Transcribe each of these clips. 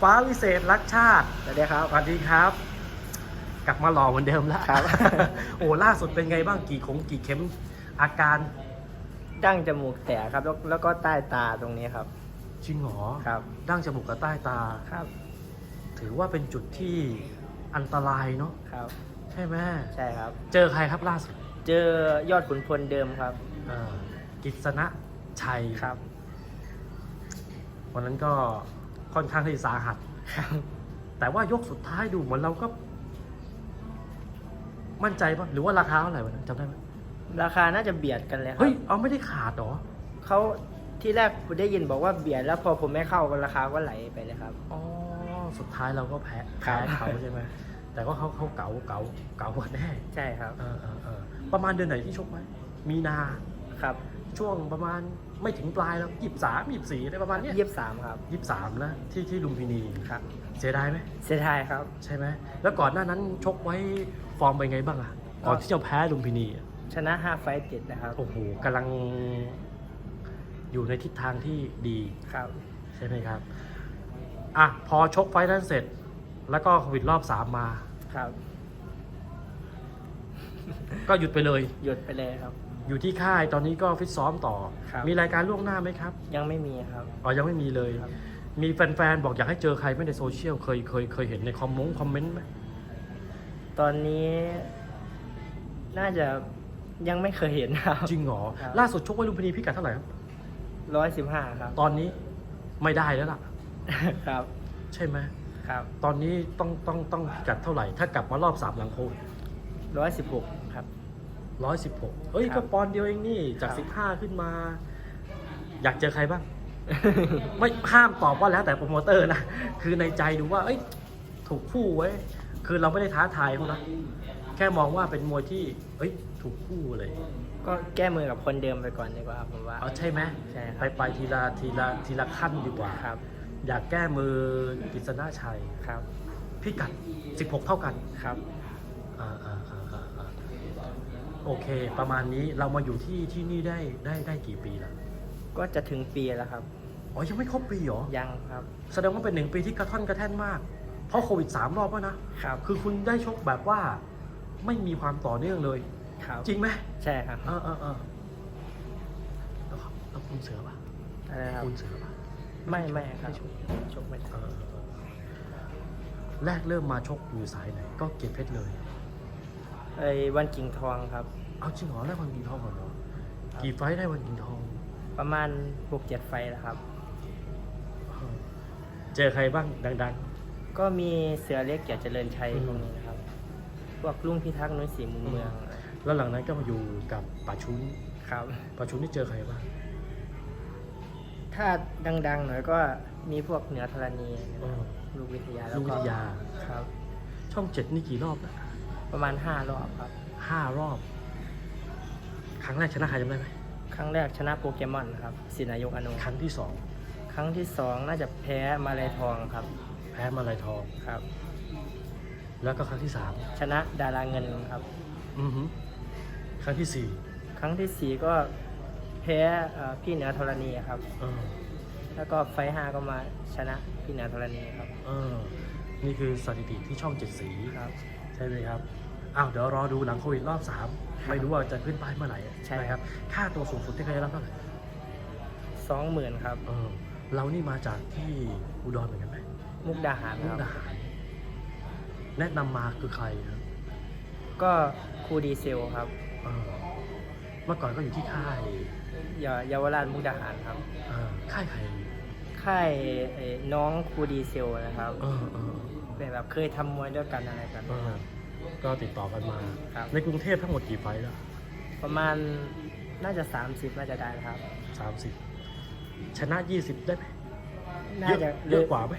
ฟ้าวิเศษรักชาติสวัสดีครับสวัสดีครับ กลับมาหล่อเหมือนเดิมแล้วครับ โอ้ล่าสุดเป็นไงบ้างกี่ขงกี่เข็มอาการดั้งจมูกแตกครับแล้วแล้วก็ใต้ตาตรงนี้ครับจริงเหรอครับดั้งจมูกกับใต้ตา ครับ ถือว่าเป็นจุดที่อันตรายเนาะครับ ใช่ไหมใช่ครับ เจอใครครับล่าสุด เจอยอดขุนพลเดิมครับเอ่อกิษณะชัยครับวันนั้นก็ ค่อนข้างที่สาหัสครับแต่ว่ายกสุดท้ายดูเหมือนเราก็ มั่นใจปะหรือว่าราคาเท่าไหร่วันนั้นจำได้ไหมราคาน่าจะเบียดกันเลยครัเฮ้ยเอาไม่ได้ขาดเหรอเขาที่แรกผมได้ยินบอกว่าเบียดแล้วพอผมไม่เข้าก็ราคาก็ไหลไปเลยครับ อ๋อสุดท้ายเราก็แพ้ครัแพ้บเขาใช่ไหมแต่ว่าเขาเขาเก๋าเก๋าเก๋ากว่าแน่ใช่ครับ เออเออเออประมาณเดือนไหนที่ชกไหมมีนาครับ ช่วงประมาณไม่ถึงปลายแล้วยี่สามยี่สี่อะไรประมาณเนี้ยยี่สิบสามครับยี่สามนะที่ที่ลุมพินีครับ เสียดายไหมเสียดายครับ ใช่ไหมแล้วก่อนหน้านั้นชกไว้ฟอร์มเป็นไงบ้างอะก่อนที่จะแพ้ลุมพินีอะชนะห้าไฟต์ติดนะครับโอ้โหกำลังอยู่ในทิศทางที่ดีครับใช่ไหมครับอะพอชกไฟท์นั้นเสร็จ แล้วก็โควิดรอบสามมาครับ ก็หยุดไปเลย หยุดไปเลยครับ อยู่ที่ค่ายตอนนี้ก็ฟิตซ้อมต่อ ครับ มีรายการล่วงหน้าไหมครับยังไม่มีครับ อ๋อยังไม่มีเลย ครับ มีแฟนๆบอกอยากให้เจอใครไหม่ในโซเชียลเคยเคยเคยเห็นในคอมมงคอมเมนต์ไหมตอนนี้น่าจะยังไม่เคยเห็นครับ จริงเหรอครับ ล่าสุดชกไว้ลุมพินีพิกัดเท่าไหร่ครับร้อยสิบห้าครับ ตอนนี้ไม่ได้แล้วล่ะ ครับ ใช่ไหมครับตอนนี้ต้องต้องต้องพิกัดเท่าไหร่ ถ้ากลับมารอบสามหลังโควิดร้อยสิบหกค รับร้อยสิบหกเอ้ยครัก็บปอนด์เดียวเองนี่ จากครับสิบห้าขึ้นมา อยากเจอใครบ้าง ไม่ห้ามตอบว่าแล้วแต่โปรโมเตอร์นะ คือในใจดูว่า เอ้ย ถูกคู่ไว้ยคือเราไม่ได้ท้าทายเขานะ แค่มองว่าเป็นมวยที่ เอ้ย ถูกคู่เลย ก็แก้มือกับคนเดิมไปก่อนดีกว่าผมว่า เอาใช่ไหมใช่ครับไปไปทีละทีละทีละขั้นดีกว่าครับ อยากแก้มือกฤษณะชัยครับพิกัด 16 เท่ากันครับ อ่าอ่าอ่าอ่าอ่า โอเค ประมาณนี้เรามาอยู่ที่ที่นี่ได้ได้ได้กี่ปีแล้วก็จะถึงปีแล้วครับ อ๋อ ยังไม่ครบปีเหรอ ยังครับ แสดงว่าเป็นหนึ่งปีที่กระท่อนกระแท่นมาก เพราะโควิดสามรอบแล้วนะ ครับ คือคุณได้ชกแบบว่า ไม่มีความต่อเนื่องเลย ครับ จริงไหมใช่ครับเออเออเออแล้วเขาแล้วคุณเสือป่ะอะไรครับ คุณเสือป่ะไม่ไม่ครับชกไม่เออเออเออแรกเริ่มมาชกอยู่สายไหน ก็เกียรติเพชรเลย ไอ้วันกิ่งทองครับ เอาจริงเหรอได้วันกินทองก่อนเหรอกี่ไฟท์ได้วันกินทอง ประมาณหกเจ็ดไฟล์แล้วครับเออเจอใครบ้างดัง ก็มีเสือเล็กเกียรติเจริญชัยอืม พวกนี้นะครับ พวกลุงพิทักษ์นุ้ยสีมุมเมืองๆ แล้วหลังนั้นก็มาอยู่กับป่าชุนครับ ป่าชุนนี่เจอใครบ้างถ้าดังๆหน่อยก็มีพวกเหนือธรณี เออลูกวิทยาแล้ลูวกวิก็ทยา ครับ ช่องเจ็ดนี่กี่รอบนะ ประมาณห้ารอบครับ ห้ารอบ ครั้งแรกชนะใครจำได้ไหมครั้งแรกชนะโปเกมอนครับสินายกอนุครั้งที่สองครั้งที่สองน่าจะแพ้มาลายทองครับ แพ้มาลายทอง ครับ แล้วก็ครั้งที่สามชนะดาราเงินครับ อือหือครั้งที่สี่ครั้งที่สี่ก็แพ้เอ่อพี่เหนือธรณีครับ เออแล้วก็ไฟล์ห้าก็มาชนะพี่เหนือธรณีครับ เออนี่คือสถิติที่ช่องเจ็ดสี ครับ ใช่ไหมครับอ้าวเดี๋ยวรอดูหลังโควิดรอบสามครับไม่รู้ว่าจะขึ้นป้ายเมื่อไหร่ใช่ไหมครับค่าตัวสูงสุดที่เคยได้รับเท่าไหร่สองหมื่นครับเออเรานี่มาจากที่อุดรเหมือนกันไหมมุกดาหารมุคกรับดาหารแนะนำมาคือใครครับก็ครูดีเซลครับเออเมื่อก่อนก็อยู่ที่ค่ายเยาเยาวราชมุกดาหารครับเออค่ายใครค่ายเอ่อน้องครูดีเซลนะครับ เออเออเป็นแบบเคยทำมวยด้วยกันอะไรกันเออก็ติดต่อกันมา ครับ ในกรุงเทพทั้งหมดกี่ไฟล์แล้วประมาณน่าจะ 30 น่าจะได้ครับ สามสิบชนะยี่สิบได้ไหมน่าเยอะจะเยอะกว่าไหม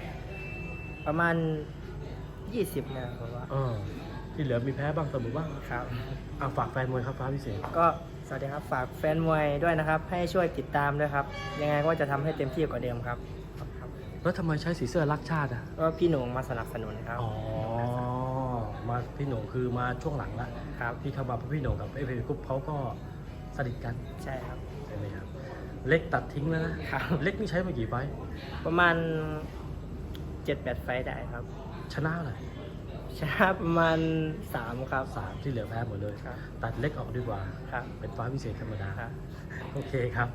ประมาณ 20นะผมว่าเออที่เหลือมีแพ้บ้างเสมอบ้างครับ อะฝากแฟนมวยครับฟ้าพิเศษ ก็สวัสดีครับฝากแฟนมวยด้วยนะครับ ให้ช่วยติดตามด้วยครับ ยังไงก็จะทำให้เต็มที่กว่าเดิมครับครับ แล้วทำไมใช้สีเสื้อรักชาติอะ ก็พี่หนุ่มมาสนับสนุนครับ อ๋อ มาพี่โหน่งคือมาช่วงหลังละครับ ที่เข้ามาเพราะพี่โหน่งกับเอฟเอกรุ๊ปเขาก็สนิทกันใช่ครับ ใช่ไหมครับ เล็กตัดทิ้งแล้วนะ ครับ เล็กนี่ใช้มากี่ไฟล์ประมาณเจ็ดแปดไฟต์ได้ครับ ชนะเท่าไหร่ชนะประมาณสามครับสามที่เหลือแพ้หมดเลย ครับ ตัดเล็กออกดีกว่า ครับ เป็นฟ้าพิเศษธรรมดา ครับ โอเคครับ